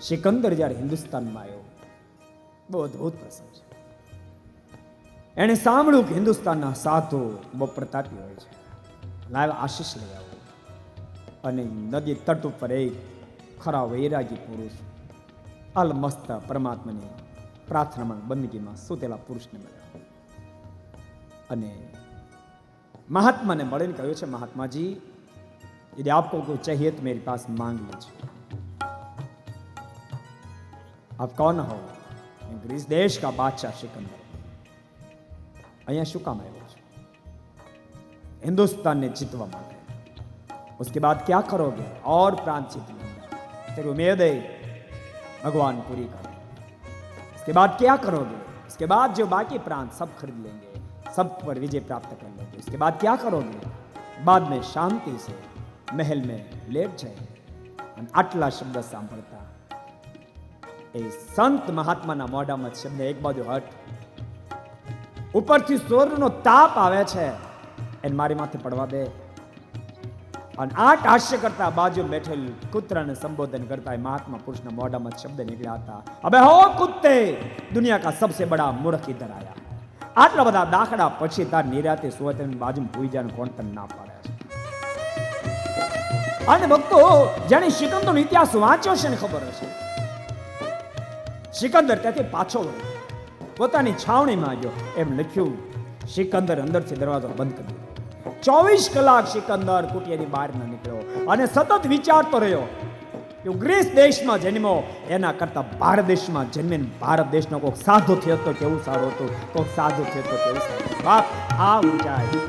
સિકંદર જ્યારે હિન્દુસ્તાનમાં આવ્યો બહુ અદ્ભુત પ્રસંગ છે એણે સાંભળ્યું કે હિન્દુસ્તાનના સાધુ બહુ પ્રતાપી હોય છે લાવ આશીષ લઈ આવો અને નદી તટ ઉપર એક ખરા વૈરાગી પુરુષ અલમસ્ત પરમાત્માની પ્રાર્થનામાં બંદગીમાં સુતેલા પુરુષને મળ્યા અને महात्मा ने મળીને કહ્યું છે महात्मा जी यदि आपको कुछ चाहिए तो मेरे पास मांग लीजिए आप कौन हो मैं ग्रीस देश का बादशाह सिकंदर અહીંયા શું કામ આવ્યો છે हिंदुस्तान ने जीतवा માટે उसके बाद क्या करोगे और प्रांत जीत लूंगा तेरी उम्मीद है भगवान पूरी कर उसके बाद क्या करोगे उसके बाद जो बाकी प्रांत सब खरीद लेंगे सब पर विजय प्राप्त कर लेंगे उसके बाद क्या करोगे बाद में शांति से महल में लेट जाएंगे અને આટલા શબ્દ સાંભળતા એ સંત મહાત્માના મોઢામાં શબ્દ એક બાજુ હટ. ઉપરથી સૂર્યનો તાપ આવે છે. એને મારી માથે પડવા દે. અને આઠ હાસ્ય કરતા બાજુ બેઠેલ કૂતરાને સંબોધન કરતા એ મહાત્મા પુરુષના મોઢામાં શબ્દ નીકળ્યા હતા. અબે હો કુત્તે દુનિયા કા સબસે બડા મૂર્ખ ઇધર આયા. આટલા બધા દાખલા પછી તાર નિરાતે સુવતન બાજુમાં ભૂઈ જાય કોણ તને ના પાડે અને ભક્તો જેને સિકંદરનો ઇતિહાસ વાંચ્યો છે ને ખબર હશે. સિકંદર ત્યાંથી પાછો પોતાની છાવણીમાં આવ્યો. એમ લખ્યું, સિકંદર અંદરથી દરવાજો બંધ કરી ચોવીસ કલાક સિકંદર કુટિયાની બહાર ન નીકળ્યો અને સતત વિચારતો રહ્યો કે ગ્રીસ દેશમાં જન્મો એના કરતા ભારત દેશમાં જન્મીને ભારત દેશનો કોઈક સાધુ થયો તો કેવું સારું હતું? કોઈક સાધુ થયો તો કેવું સારું બાપ, આ ઊંચાઈ